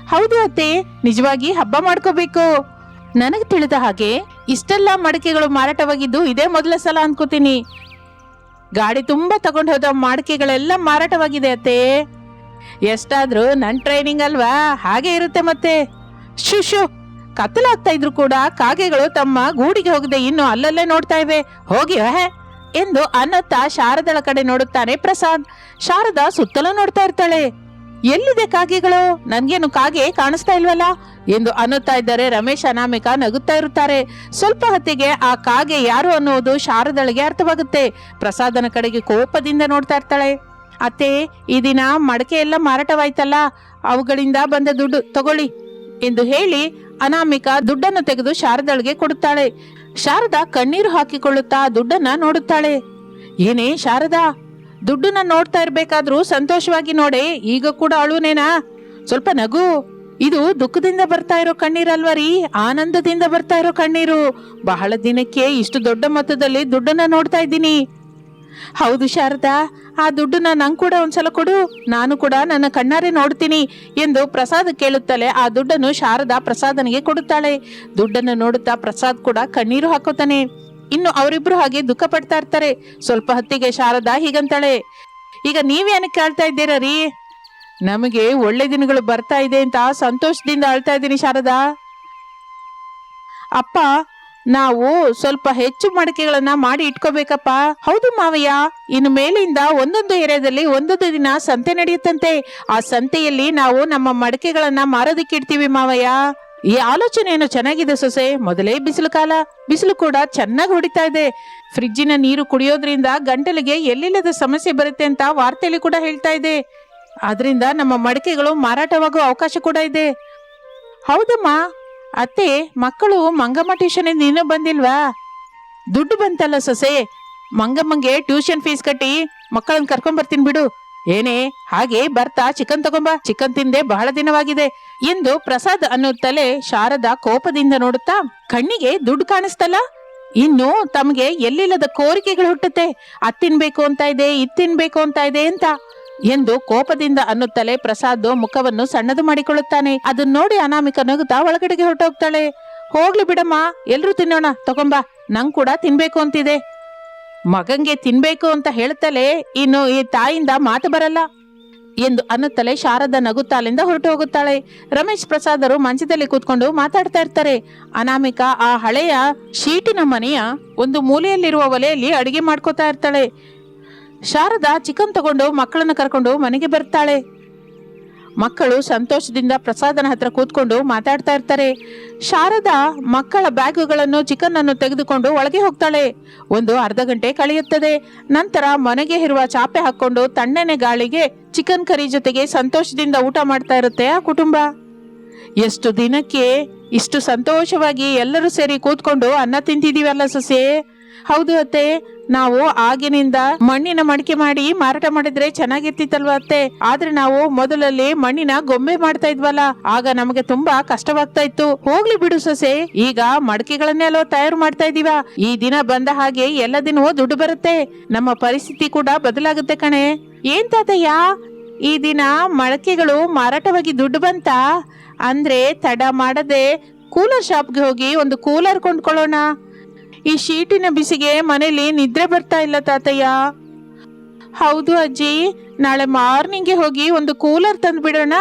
ಹೌದು ಅತ್ತೆ, ನಿಜವಾಗಿ ಹಬ್ಬ ಮಾಡ್ಕೋಬೇಕು. ನನಗೆ ತಿಳಿದ ಹಾಗೆ ಇಷ್ಟೆಲ್ಲ ಮಡಿಕೆಗಳು ಮಾರಾಟವಾಗಿದ್ದು ಇದೇ ಮೊದಲ ಸಲ ಅನ್ಕೋತೀನಿ. ಗಾಡಿ ತುಂಬಾ ತಗೊಂಡು ಹೋದ ಮಡಿಕೆಗಳೆಲ್ಲ ಮಾರಾಟವಾಗಿದೆ ಅತ್ತೆ. ಎಷ್ಟಾದ್ರೂ ನನ್ನ ಟ್ರೈನಿಂಗ್ ಅಲ್ವಾ? ಹಾಗೆ ಇರುತ್ತೆ ಮತ್ತೆ. ಶು ಶು ಕತ್ತಲಾಗ್ತಾ ಇದ್ರು ಕೂಡ ಕಾಗೆಗಳು ತಮ್ಮ ಗೂಡಿಗೆ ಹೋಗದೆ. ಇನ್ನು ಅಲ್ಲಲ್ಲೇ ನೋಡ್ತಾ ಇವೆ. ಹೋಗಿ ಹೇ? ಎಂದು ಅನ್ನತ್ತ ಶಾರದಳ ಕಡೆ ನೋಡುತ್ತಾನೆ ಪ್ರಸಾದ್. ಶಾರದಾ ಸುತ್ತಲೂ ನೋಡ್ತಾ ಇರ್ತಾಳೆ. ಎಲ್ಲಿದೆ ಕಾಗೆಗಳು? ನನ್ಗೇನು ಕಾಗೆ ಕಾಣಿಸ್ತಾ ಇಲ್ವಲ್ಲ? ಎಂದು ಅನ್ನುತ್ತಾ ಇದ್ದರೆ ರಮೇಶ್ ಅನಾಮಿಕ ನಗುತ್ತಾ ಇರುತ್ತಾರೆ. ಸ್ವಲ್ಪ ಹೊತ್ತಿಗೆ ಆ ಕಾಗೆ ಯಾರು ಅನ್ನುವುದು ಶಾರದಳಿಗೆ ಅರ್ಥವಾಗುತ್ತೆ. ಪ್ರಸಾದನ ಕಡೆಗೆ ಕೋಪದಿಂದ ನೋಡ್ತಾ ಇರ್ತಾಳೆ. ಅತ್ತೆ, ಈ ದಿನ ಮಡಕೆ ಎಲ್ಲ ಮಾರಾಟವಾಯ್ತಲ್ಲ? ಅವುಗಳಿಂದ ಬಂದ ದುಡ್ಡು ತಗೊಳ್ಳಿ ಎಂದು ಹೇಳಿ ಅನಾಮಿಕ ದುಡ್ಡನ್ನು ತೆಗೆದು ಶಾರದಳಿಗೆ ಕೊಡುತ್ತಾಳೆ. ಶಾರದಾ ಕಣ್ಣೀರು ಹಾಕಿಕೊಳ್ಳುತ್ತಾ ದುಡ್ಡನ್ನ ನೋಡುತ್ತಾಳೆ. ಏನೇ ಶಾರದಾ ದುಡ್ಡನ್ನ ನೋಡ್ತಾ ಇರ್ಬೇಕಾದ್ರೂ ಸಂತೋಷವಾಗಿ ನೋಡೆ. ಈಗ ಕೂಡ ಅಳುನೇನಾ? ಸ್ವಲ್ಪ ನಗು. ಇದು ದುಃಖದಿಂದ ಬರ್ತಾ ಇರೋ ಕಣ್ಣೀರಲ್ವ ರೀ ಆನಂದದಿಂದ ಬರ್ತಾ ಇರೋ ಕಣ್ಣೀರು. ಬಹಳ ದಿನಕ್ಕೆ ಇಷ್ಟು ದೊಡ್ಡ ಮೊತ್ತದಲ್ಲಿ ದುಡ್ಡನ್ನ ನೋಡ್ತಾ ಇದ್ದೀನಿ. ಹೌದು ಶಾರದಾ, ಆ ದುಡ್ಡನ್ನ ನಂಗೆ ಕೂಡ ಒಂದ್ಸಲ ಕೊಡು. ನಾನು ಕೂಡ ನನ್ನ ಕಣ್ಣಾರೆ ನೋಡ್ತೀನಿ ಎಂದು ಪ್ರಸಾದ್ ಕೇಳುತ್ತಲೇ ಆ ದುಡ್ಡನ್ನು ಶಾರದಾ ಪ್ರಸಾದನಿಗೆ ಕೊಡುತ್ತಾಳೆ. ದುಡ್ಡನ್ನು ನೋಡುತ್ತಾ ಪ್ರಸಾದ್ ಕೂಡ ಕಣ್ಣೀರು ಹಾಕೋತಾನೆ. ಇನ್ನು ಅವರಿಬ್ರು ಹಾಗೆ ದುಃಖ ಪಡ್ತಾ ಇರ್ತಾರೆ. ಸ್ವಲ್ಪ ಹೊತ್ತಿಗೆ ಶಾರದಾ ಹೀಗಂತಾಳೆ, ಈಗ ನೀವೇನಕ್ಕೆ ಕೇಳ್ತಾ ಇದ್ದೀರಾ ರೀ? ನಮಗೆ ಒಳ್ಳೆ ದಿನಗಳು ಬರ್ತಾ ಇದೆ ಅಂತ ಸಂತೋಷದಿಂದ ಅಳ್ತಾ ಇದ್ದೀನಿ ಶಾರದಾ. ಅಪ್ಪ, ನಾವು ಸ್ವಲ್ಪ ಹೆಚ್ಚು ಮಡಿಕೆಗಳನ್ನ ಮಾಡಿ ಇಟ್ಕೋಬೇಕಪ್ಪ. ಹೌದು ಮಾವಯ್ಯ, ಇನ್ನು ಮೇಲಿಂದ ಒಂದೊಂದು ಏರಿಯಾದಲ್ಲಿ ಒಂದೊಂದು ದಿನ ಸಂತೆ ನಡೆಯುತ್ತಂತೆ. ಆ ಸಂತೆಯಲ್ಲಿ ನಾವು ನಮ್ಮ ಮಡಿಕೆಗಳನ್ನ ಮಾರೋದಕ್ಕೆ ಇಡ್ತೀವಿ ಮಾವಯ್ಯ. ಈ ಆಲೋಚನೆ ಏನೋ ಚೆನ್ನಾಗಿದೆ ಸೊಸೆ. ಮೊದಲೇ ಬಿಸಿಲು ಕಾಲ. ಬಿಸಿಲು ಕೂಡ ಚೆನ್ನಾಗಿ ಹೊಡಿತಾ ಇದೆ. ಫ್ರಿಜ್ಜಿನ ನೀರು ಕುಡಿಯೋದ್ರಿಂದ ಗಂಟಲಿಗೆ ಎಲ್ಲಿಲ್ಲದ ಸಮಸ್ಯೆ ಬರುತ್ತೆ ಅಂತ ವಾರ್ತೆಯಲ್ಲಿ ಕೂಡ ಹೇಳ್ತಾ ಇದೆ. ಆದ್ರಿಂದ ನಮ್ಮ ಮಡಿಕೆಗಳು ಮಾರಾಟವಾಗುವ ಅವಕಾಶ ಕೂಡ ಇದೆ. ಹೌದಮ್ಮ. ಅತ್ತೆ, ಮಕ್ಕಳು ಮಂಗಮ್ಮ ಟ್ಯೂಷನ್ ನೀನು ಬಂದಿಲ್ವಾ? ದುಡ್ಡು ಬಂತಲ್ಲ ಸೊಸೆ. ಮಂಗಮ್ಮಂಗೆ ಟ್ಯೂಷನ್ ಫೀಸ್ ಕಟ್ಟಿ ಮಕ್ಕಳನ್ನ ಕರ್ಕೊಂಡ್ ಬರ್ತೀನಿ ಬಿಡು. ಏನೇ, ಹಾಗೆ ಬರ್ತಾ ಚಿಕನ್ ತಗೊಂಬ, ಚಿಕನ್ ತಿಂದೆ ಬಹಳ ದಿನವಾಗಿದೆ. ಎಂದು ಪ್ರಸಾದ್ ಅನ್ನುತ್ತಲೇ ಶಾರದಾ ಕೋಪದಿಂದ ನೋಡುತ್ತಾ ಕಣ್ಣಿಗೆ ದುಡ್ಡು ಕಾಣಿಸ್ತಲ್ಲ? ಇನ್ನು ತಮಗೆ ಎಲ್ಲಿಲ್ಲದ ಕೋರಿಕೆಗಳು ಹುಟ್ಟುತ್ತೆ. ಅದ್ ತಿನ್ಬೇಕು ಅಂತ ಇದೆ, ಇದ್ ತಿನ್ಬೇಕು ಅಂತ ಇದೆ ಅಂತ ಎಂದು ಕೋಪದಿಂದ ಅನ್ನುತ್ತಲೇ ಪ್ರಸಾದ್ ಮುಖವನ್ನು ಸಣ್ಣದು ಮಾಡಿಕೊಳ್ಳುತ್ತಾನೆ. ಅದನ್ನ ನೋಡಿ ಅನಾಮಿಕ ನಗುತ್ತಾ ಒಳಗಡೆಗೆ ಹೊರಟೋಗ್ತಾಳೆ. ಹೋಗ್ಲಿ ಬಿಡಮ್ಮ, ಎಲ್ರೂ ತಿನ್ನೋಣ, ತಗೊಂಬಾ, ನಂಗ್ ಕೂಡ ತಿನ್ಬೇಕು ಅಂತಿದೆ. ಮಗಂಗೆ ತಿನ್ಬೇಕು ಅಂತ ಹೇಳ್ತಲೇ ಇನ್ನು ಈ ತಾಯಿಂದ ಮಾತು ಬರಲ್ಲ. ಎಂದು ಅನ್ನುತ್ತಲೇ ಶಾರದ ನಗುತ್ತಾಲಿಂದ ಹೊರಟು ಹೋಗುತ್ತಾಳೆ ರಮೇಶ್ ಪ್ರಸಾದರು ಮಂಚದಲ್ಲಿ ಕೂತ್ಕೊಂಡು ಮಾತಾಡ್ತಾ ಇರ್ತಾರೆ. ಅನಾಮಿಕಾ ಆ ಹಳೆಯ ಶೀಟಿನ ಮನೆಯ ಒಂದು ಮೂಲೆಯಲ್ಲಿರುವ ಒಲೆಯಲ್ಲಿ ಅಡಿಗೆ ಮಾಡ್ಕೋತಾ ಇರ್ತಾಳೆ. ಶಾರದಾ ಚಿಕನ್ ತಗೊಂಡು ಮಕ್ಕಳನ್ನ ಕರ್ಕೊಂಡು ಮನೆಗೆ ಬರ್ತಾಳೆ. ಮಕ್ಕಳು ಸಂತೋಷದಿಂದ ಪ್ರಸಾದನ ಹತ್ರ ಕೂತ್ಕೊಂಡು ಮಾತಾಡ್ತಾ ಇರ್ತಾರೆ. ಶಾರದಾ ಮಕ್ಕಳ ಬ್ಯಾಗುಗಳನ್ನು ಚಿಕನ್ ಅನ್ನು ತೆಗೆದುಕೊಂಡು ಒಳಗೆ ಹೋಗ್ತಾಳೆ. ಒಂದು ಅರ್ಧ ಗಂಟೆ ಕಳೆಯುತ್ತದೆ. ನಂತರ ಮನೆಗೆ ಇರುವ ಚಾಪೆ ಹಾಕೊಂಡು ತಣ್ಣನೆ ಗಾಳಿಗೆ ಚಿಕನ್ ಕರಿ ಜೊತೆಗೆ ಸಂತೋಷದಿಂದ ಊಟ ಮಾಡ್ತಾ ಇರುತ್ತೆ ಆ ಕುಟುಂಬ. ಎಷ್ಟು ದಿನಕ್ಕೆ ಇಷ್ಟು ಸಂತೋಷವಾಗಿ ಎಲ್ಲರೂ ಸೇರಿ ಕೂತ್ಕೊಂಡು ಅನ್ನ ತಿಂತಿದೀವಲ್ಲ ಸೊಸೆ? ಹೌದು ಅತ್ತೆ ನಾವು ಆಗಿನಿಂದ ಮಣ್ಣಿನ ಮಡಿಕೆ ಮಾಡಿ ಮಾರಾಟ ಮಾಡಿದ್ರೆ ಚೆನ್ನಾಗಿರ್ತಿತ್ತಲ್ವಾ ಅತ್ತೆ? ಆದ್ರೆ ನಾವು ಮೊದಲಲ್ಲಿ ಮಣ್ಣಿನ ಗೊಂಬೆ ಮಾಡ್ತಾ ಇದ್ವಲ್ಲ, ಆಗ ನಮಗೆ ತುಂಬಾ ಕಷ್ಟವಾಗ್ತಾ ಇತ್ತು. ಹೋಗ್ಲಿ ಬಿಡು ಸೊಸೆ, ಈಗ ಮಡಕೆಗಳನ್ನೆಲ್ಲ ತಯಾರು ಮಾಡ್ತಾ ಇದೀವ? ಈ ದಿನ ಬಂದ ಹಾಗೆ ಎಲ್ಲ ದಿನವೂ ದುಡ್ಡು ಬರುತ್ತೆ. ನಮ್ಮ ಪರಿಸ್ಥಿತಿ ಕೂಡ ಬದಲಾಗುತ್ತೆ ಕಣೆ. ಏನ್ ತಾತಯ್ಯ? ಈ ದಿನ ಮಡಕೆಗಳು ಮಾರಾಟವಾಗಿ ದುಡ್ಡು ಬಂತ? ಅಂದ್ರೆ ತಡ ಮಾಡದೆ ಕೂಲರ್ ಶಾಪ್ಗೆ ಹೋಗಿ ಒಂದು ಕೂಲರ್ ಕೊಂಡ್ಕೊಳ್ಳೋಣ. ಈ ಶೀಟಿನ ಬಿಸಿಗೆ ಮನೇಲಿ ನಿದ್ರೆ ಬರ್ತಾ ಇಲ್ಲ ತಾತಯ್ಯ. ಹೌದು ಅಜ್ಜಿ, ನಾಳೆ ಮಾರ್ನಿಂಗ್ಗೆ ಹೋಗಿ ಒಂದು ಕೂಲರ್ ತಂದು ಬಿಡೋಣ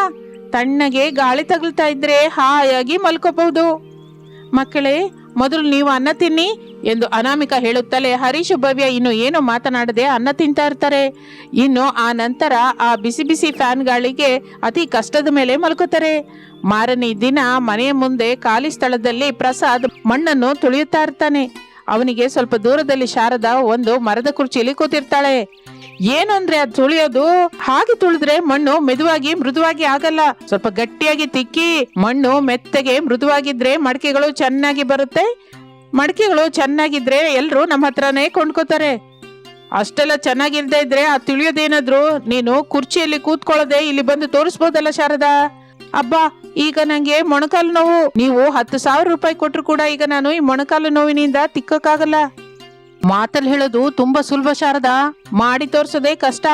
ತಣ್ಣಗೆ ಗಾಳಿ ತಗಲ್ತಾ ಇದ್ರೆ ಹಾಯಾಗಿ ಮಲ್ಕೋಬಹುದು. ಮಕ್ಕಳೇ, ಮೊದಲು ನೀವು ಅನ್ನ ತಿನ್ನಿ ಎಂದು ಅನಾಮಿಕ ಹೇಳುತ್ತಲೇ ಹರೀಶ್ ಭವ್ಯ ಇನ್ನು ಏನು ಮಾತನಾಡದೆ ಅನ್ನ ತಿಂತಾ ಇರ್ತಾರೆ. ಇನ್ನು ಆ ನಂತರ ಆ ಬಿಸಿ ಬಿಸಿ ಫ್ಯಾನ್ ಗಾಳಿಗೆ ಅತಿ ಕಷ್ಟದ ಮೇಲೆ ಮಲ್ಕೋತಾರೆ. ಮಾರನೇ ದಿನ ಮನೆಯ ಮುಂದೆ ಖಾಲಿ ಸ್ಥಳದಲ್ಲಿ ಪ್ರಸಾದ್ ಮಣ್ಣನ್ನು ತುಳಿಯುತ್ತಾ ಇರ್ತಾನೆ. ಅವನಿಗೆ ಸ್ವಲ್ಪ ದೂರದಲ್ಲಿ ಶಾರದ ಒಂದು ಮರದ ಕುರ್ಚಿಯಲ್ಲಿ ಕೂತಿರ್ತಾಳೆ. ಏನು ಅಂದ್ರೆ ಅದು ತುಳಿಯೋದು? ಹಾಗೆ ತುಳಿದ್ರೆ ಮಣ್ಣು ಮೆದುವಾಗಿ ಮೃದುವಾಗಿ ಆಗಲ್ಲ. ಸ್ವಲ್ಪ ಗಟ್ಟಿಯಾಗಿ ತಿಕ್ಕಿ ಮಣ್ಣು ಮೆತ್ತಗೆ ಮೃದುವಾಗಿದ್ರೆ ಮಡಕೆಗಳು ಚೆನ್ನಾಗಿ ಬರುತ್ತೆ. ಮಡಕೆಗಳು ಚೆನ್ನಾಗಿದ್ರೆ ಎಲ್ಲರೂ ನಮ್ಮ ಹತ್ರನೇ ಕೊಂಡ್ಕೋತಾರೆ. ಅಷ್ಟೆಲ್ಲ ಚೆನ್ನಾಗಿಲ್ದೇ ಇದ್ರೆ ಆ ತಿಳಿಯೋದೇನಾದ್ರು ನೀನು ಕುರ್ಚಿಯಲ್ಲಿ ಕೂತ್ಕೊಳ್ಳದೆ ಇಲ್ಲಿ ಬಂದು ತೋರಿಸ್ಬೋದಲ್ಲ ಶಾರದಾ? ಅಬ್ಬಾ ಈಗ ನಂಗೆ ಮೊಣಕಾಲು ನೋವು. ನೀವು ಹತ್ತು ಸಾವಿರ ರೂಪಾಯಿ ಕೊಟ್ಟರು ಕೂಡ ಈಗ ನಾನು ಈ ಮೊಣಕಾಲು ನೋವಿನಿಂದ ತಿಕ್ಕೋಕ್ಕಾಗಲ್ಲ. ಮಾತಲ್ಲಿ ಹೇಳೋದು ತುಂಬಾ ಸುಲಭ ಶಾರದಾ. ಮಾಡಿ ತೋರ್ಸೋದೇ ಕಷ್ಟ.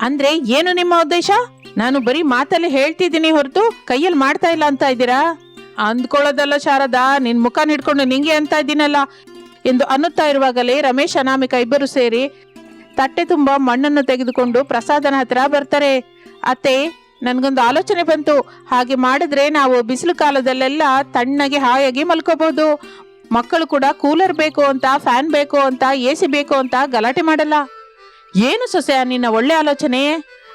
ಅಂದ್ರೆ ಏನು ನಿಮ್ಮ ಉದ್ದೇಶ? ನಾನು ಬರೀ ಮಾತಲ್ಲಿ ಹೇಳ್ತಿದ್ದೀನಿ ಹೊರತು ಕೈಯಲ್ಲಿ ಮಾಡ್ತಾ ಇಲ್ಲ ಅಂತ ಇದ್ದೀರಾ? ಅಂದ್ಕೊಳ್ಳೋದಲ್ಲ ಶಾರದಾ, ನಿನ್ ಮುಖ ನಿಡ್ಕೊಂಡು ನಿಂಗೆ ಅಂತ ಇದ್ದೀನಲ್ಲ ಎಂದು ಅನ್ನುತ್ತಾ ಇರುವಾಗಲೇ ರಮೇಶ್ ಅನಾಮಿಕ ಇಬ್ಬರು ಸೇರಿ ತಟ್ಟೆ ತುಂಬಾ ಮಣ್ಣನ್ನು ತೆಗೆದುಕೊಂಡು ಪ್ರಸಾದನ ಹತ್ರ ಬರ್ತಾರೆ. ಅತ್ತೆ ನನ್ಗೊಂದು ಆಲೋಚನೆ ಬಂತು. ಹಾಗೆ ಮಾಡಿದ್ರೆ ನಾವು ಬಿಸಿಲು ಕಾಲದಲ್ಲೆಲ್ಲ ತಣ್ಣಗೆ ಹಾಯಾಗಿ ಮಲ್ಕೋಬಹುದು ಮಕ್ಕಳು ಕೂಡ ಕೂಲರ್ ಬೇಕು ಅಂತ, ಫ್ಯಾನ್ ಬೇಕು ಅಂತ, ಎ ಸಿ ಬೇಕು ಅಂತ ಗಲಾಟೆ ಮಾಡಲ್ಲ. ಏನು ಸೊಸೆ, ನಿನ್ನ ಒಳ್ಳೆ ಆಲೋಚನೆ?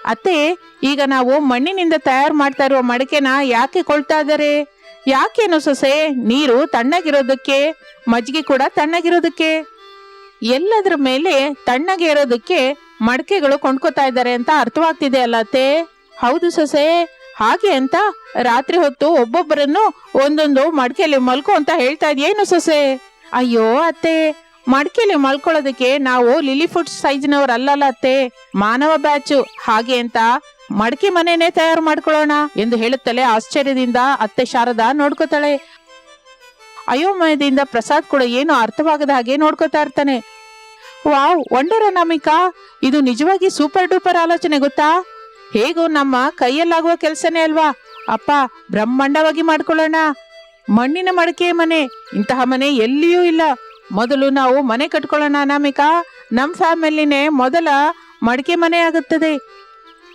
ಅತ್ತೆ, ಈಗ ನಾವು ಮಣ್ಣಿನಿಂದ ತಯಾರು ಮಾಡ್ತಾ ಇರುವ ಮಡಕೆನ ಯಾಕೆ ಕೊಳ್ತಾ ಇದ್ದಾರೆ? ಯಾಕೇನು ಸೊಸೆ, ನೀರು ತಣ್ಣಗಿರೋದಕ್ಕೆ, ಮಜ್ಜಿಗೆ ಕೂಡ ತಣ್ಣಗಿರೋದಕ್ಕೆ? ಎಲ್ಲದರ ಮೇಲೆ ತಣ್ಣಗೆ ಇರೋದಕ್ಕೆ ಮಡಕೆಗಳು ಕೊಂಡ್ಕೋತಾ ಇದ್ದಾರೆ ಅಂತ ಅರ್ಥವಾಗ್ತಿದೆ ಅಲ್ಲ ಅತ್ತೆ? ಹೌದು ಸೊಸೆ, ಹಾಗೆ ಅಂತ ರಾತ್ರಿ ಹೊತ್ತು ಒಬ್ಬೊಬ್ಬರನ್ನು ಒಂದೊಂದು ಮಡಕೆಯಲ್ಲಿ ಮಲ್ಕೋ ಅಂತ ಹೇಳ್ತಾ ಇದೆಯೇನು ಸೊಸೆ? ಅಯ್ಯೋ ಅತ್ತೆ, ಮಡಕೆಯಲ್ಲಿ ಮಲ್ಕೊಳ್ಳೋದಕ್ಕೆ ನಾವು ಲಿಲಿ ಫುಡ್ ಸೈಜ್ನವ್ರು ಅಲ್ಲಲ್ಲ ಅತ್ತೆ, ಮಾನವ ಬ್ಯಾಚು. ಹಾಗೆ ಅಂತ ಮಡಕೆ ಮನೆನೇ ತಯಾರು ಮಾಡ್ಕೊಳ್ಳೋಣ ಎಂದು ಹೇಳುತ್ತಲೇ ಆಶ್ಚರ್ಯದಿಂದ ಅತ್ತೆ ಶಾರದಾ ನೋಡ್ಕೋತಾಳೆ. ಅಯೋಮಯದಿಂದ ಪ್ರಸಾದ್ ಕೂಡ ಏನು ಅರ್ಥವಾಗದ ಹಾಗೆ ನೋಡ್ಕೋತಾ ಇರ್ತಾನೆ. ವಾವ್, ವಂಡರ್ ಅನಾಮಿಕಾ, ಇದು ನಿಜವಾಗಿ ಸೂಪರ್ ಡೂಪರ್ ಆಲೋಚನೆ ಗೊತ್ತಾ? ಹೇಗೂ ನಮ್ಮ ಕೈಯಲ್ಲಾಗುವ ಕೆಲಸನೇ ಅಲ್ವಾ? ಅಪ್ಪ, ಬ್ರಹ್ಮಾಂಡವಾಗಿ ಮಾಡ್ಕೊಳ್ಳೋಣ. ಮಣ್ಣಿನ ಮಡಿಕೆ ಮನೆ, ಇಂತಹ ಮನೆ ಎಲ್ಲಿಯೂ ಇಲ್ಲ. ಮೊದಲು ನಾವು ಮನೆ ಕಟ್ಕೊಳ್ಳೋಣ, ಅನಾಮಿಕಾ. ನಮ್ಮ ಫ್ಯಾಮಿಲಿನೇ ಮೊದಲ ಮಡಿಕೆ ಮನೆ ಆಗುತ್ತದೆ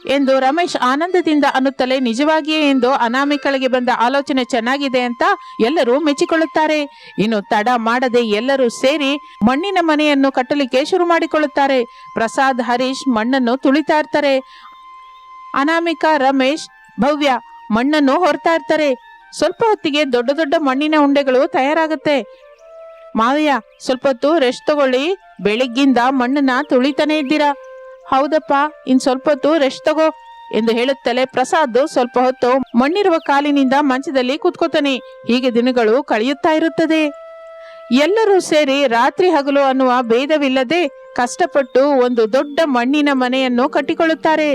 ಎಂದು ರಮೇಶ್ ಆನಂದದಿಂದ ಅನ್ನುತ್ತಲೇ ನಿಜವಾಗಿಯೇ ಎಂದು ಅನಾಮಿಕಳಿಗೆ ಬಂದ ಆಲೋಚನೆ ಚೆನ್ನಾಗಿದೆ ಅಂತ ಎಲ್ಲರೂ ಮೆಚ್ಚಿಕೊಳ್ಳುತ್ತಾರೆ. ಇನ್ನು ತಡ ಮಾಡದೆ ಎಲ್ಲರೂ ಸೇರಿ ಮಣ್ಣಿನ ಮನೆಯನ್ನು ಕಟ್ಟಲಿಕ್ಕೆ ಶುರು ಮಾಡಿಕೊಳ್ಳುತ್ತಾರೆ. ಪ್ರಸಾದ್, ಹರೀಶ್ ಮಣ್ಣನ್ನು ತುಳಿತಾ ಇರ್ತಾರೆ. ಅನಾಮಿಕಾ ರಮೇಶ್, ಭವ್ಯ ಮಣ್ಣನ್ನು ಹೊರತಾ ಇರ್ತಾರೆ. ಸ್ವಲ್ಪ ಹೊತ್ತಿಗೆ ದೊಡ್ಡ ದೊಡ್ಡ ಮಣ್ಣಿನ ಉಂಡೆಗಳು ತಯಾರಾಗುತ್ತೆ. ಮಾವಯ್ಯ, ಸ್ವಲ್ಪ ಹೊತ್ತು ರೆಸ್ಟ್ ತಗೊಳ್ಳಿ. ಬೆಳಿಗ್ಗಿಂದ ಮಣ್ಣನ್ನ ತುಳಿತಾನೆ ಇದ್ದೀರಾ? ಹೌದಪ್ಪ, ಇನ್ ಸ್ವಲ್ಪ ಹೊತ್ತು ರೆಸ್ಟ್ ತಗೋ ಎಂದು ಹೇಳುತ್ತಲೇ ಪ್ರಸಾದ್ ಸ್ವಲ್ಪ ಹೊತ್ತು ಮಣ್ಣಿರುವ ಕಾಲಿನಿಂದ ಮಂಚದಲ್ಲಿ ಕೂತ್ಕೋತಾನೆ. ಹೀಗೆ ದಿನಗಳು ಕಳೆಯುತ್ತಾ ಇರುತ್ತದೆ. ಎಲ್ಲರೂ ಸೇರಿ ರಾತ್ರಿ ಹಗಲು ಅನ್ನುವ ಭೇದವಿಲ್ಲದೆ ಕಷ್ಟಪಟ್ಟು ಒಂದು ದೊಡ್ಡ ಮಣ್ಣಿನ ಮನೆಯನ್ನು ಕಟ್ಟಿಕೊಳ್ಳುತ್ತಾರೆ.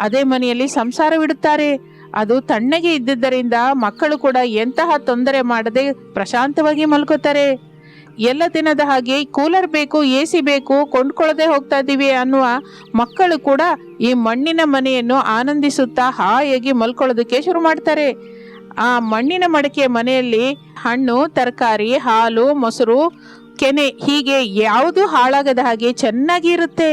ಅದೇ ಮನೆಯಲ್ಲಿ ಸಂಸಾರವಿಡುತ್ತಾರೆ ಅದು ತಣ್ಣಗೆ ಇದ್ದಿದ್ದರಿಂದ ಮಕ್ಕಳು ಕೂಡ ಎಂತಹ ತೊಂದರೆ ಮಾಡದೆ ಪ್ರಶಾಂತವಾಗಿ ಮಲ್ಕೋತಾರೆ ಎಲ್ಲ ದಿನದ ಹಾಗೆ ಕೂಲರ್ ಬೇಕು ಎ ಸಿ ಬೇಕು ಕೊಂಡ್ಕೊಳ್ಳದೆ ಹೋಗ್ತಾ ಇದ್ದೀವಿ ಅನ್ನುವ ಮಕ್ಕಳು ಕೂಡ ಈ ಮಣ್ಣಿನ ಮನೆಯನ್ನು ಆನಂದಿಸುತ್ತಾ ಹಾಯಾಗಿ ಮಲ್ಕೊಳ್ಳೋದಕ್ಕೆ ಶುರು ಮಾಡ್ತಾರೆ. ಆ ಮಣ್ಣಿನ ಮಡಿಕೆ ಮನೆಯಲ್ಲಿ ಹಣ್ಣು, ತರಕಾರಿ, ಹಾಲು, ಮೊಸರು ಕೆನೆ ಹೀಗೆ ಯಾವುದು ಹಾಳಾಗದ ಹಾಗೆ ಚೆನ್ನಾಗಿರುತ್ತೆ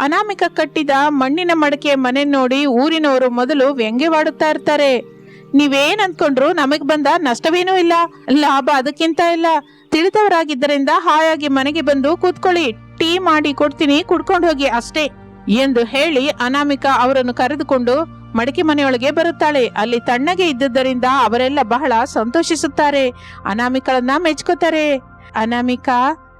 ಅನಾಮಿಕ ಕಟ್ಟಿದ ಮಣ್ಣಿನ ಮಡಕೆ ಮನೆ ನೋಡಿ ಊರಿನವರು ಮೊದಲು ವ್ಯಂಗ್ಯವಾಡುತ್ತಾ ಇರ್ತಾರೆ. ನೀವೇನ್ ಅನ್ಕೊಂಡ್ರು ನಮಗ್ ಬಂದ ನಷ್ಟವೇನೂ ಇಲ್ಲ. ಲಾಭ ಅದಕ್ಕಿಂತ ಇಲ್ಲ. ತಿಳಿದವರಾಗಿದ್ದರಿಂದ ಹಾಯಾಗಿ ಮನೆಗೆ ಬಂದು ಕೂತ್ಕೊಳ್ಳಿ. ಟೀ ಮಾಡಿ ಕೊಡ್ತೀನಿ, ಕುಡ್ಕೊಂಡು ಹೋಗಿ ಅಷ್ಟೇ ಎಂದು ಹೇಳಿ ಅನಾಮಿಕ ಅವರನ್ನು ಕರೆದುಕೊಂಡು ಮಡಕೆ ಮನೆಯೊಳಗೆ ಬರುತ್ತಾಳೆ. ಅಲ್ಲಿ ತಣ್ಣಗೆ ಇದ್ದುದರಿಂದ ಅವರೆಲ್ಲ ಬಹಳ ಸಂತೋಷಿಸುತ್ತಾರೆ. ಅನಾಮಿಕಳನ್ನ ಮೆಚ್ಕೋತಾರೆ. ಅನಾಮಿಕ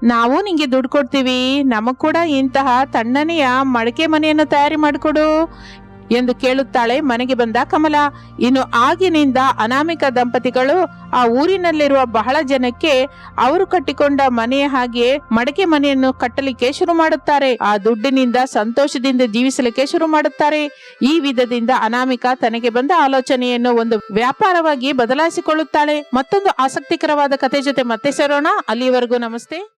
ನಾವು ನಿಂಗೆ ದುಡ್ಡು ಕೊಡ್ತೀವಿ ನಮಗ್ ಕೂಡ ಇಂತಹ ತಣ್ಣನೆಯ ಮಡಕೆ ಮನೆಯನ್ನು ತಯಾರಿ ಮಾಡಿಕೊಡು. ಎಂದು ಕೇಳುತ್ತಾಳೆ ಮನೆಗೆ ಬಂದ ಕಮಲ. ಇನ್ನು ಆಗಿನಿಂದ ಅನಾಮಿಕ ದಂಪತಿಗಳು ಆ ಊರಿನಲ್ಲಿರುವ ಬಹಳ ಜನಕ್ಕೆ ಅವರು ಕಟ್ಟಿಕೊಂಡ ಮನೆಯ ಹಾಗೆ ಮಡಕೆ ಮನೆಯನ್ನು ಕಟ್ಟಲಿಕ್ಕೆ ಶುರು ಮಾಡುತ್ತಾರೆ. ಆ ದುಡ್ಡಿನಿಂದ ಸಂತೋಷದಿಂದ ಜೀವಿಸಲಿಕ್ಕೆ ಶುರು ಮಾಡುತ್ತಾರೆ. ಈ ವಿಧದಿಂದ ಅನಾಮಿಕ ತನಗೆ ಬಂದ ಆಲೋಚನೆಯನ್ನು ಒಂದು ವ್ಯಾಪಾರವಾಗಿ ಬದಲಾಯಿಸಿಕೊಳ್ಳುತ್ತಾಳೆ. ಮತ್ತೊಂದು ಆಸಕ್ತಿಕರವಾದ ಕಥೆ ಜೊತೆ ಮತ್ತೆ ಸೇರೋಣ. ಅಲ್ಲಿವರೆಗೂ ನಮಸ್ತೆ.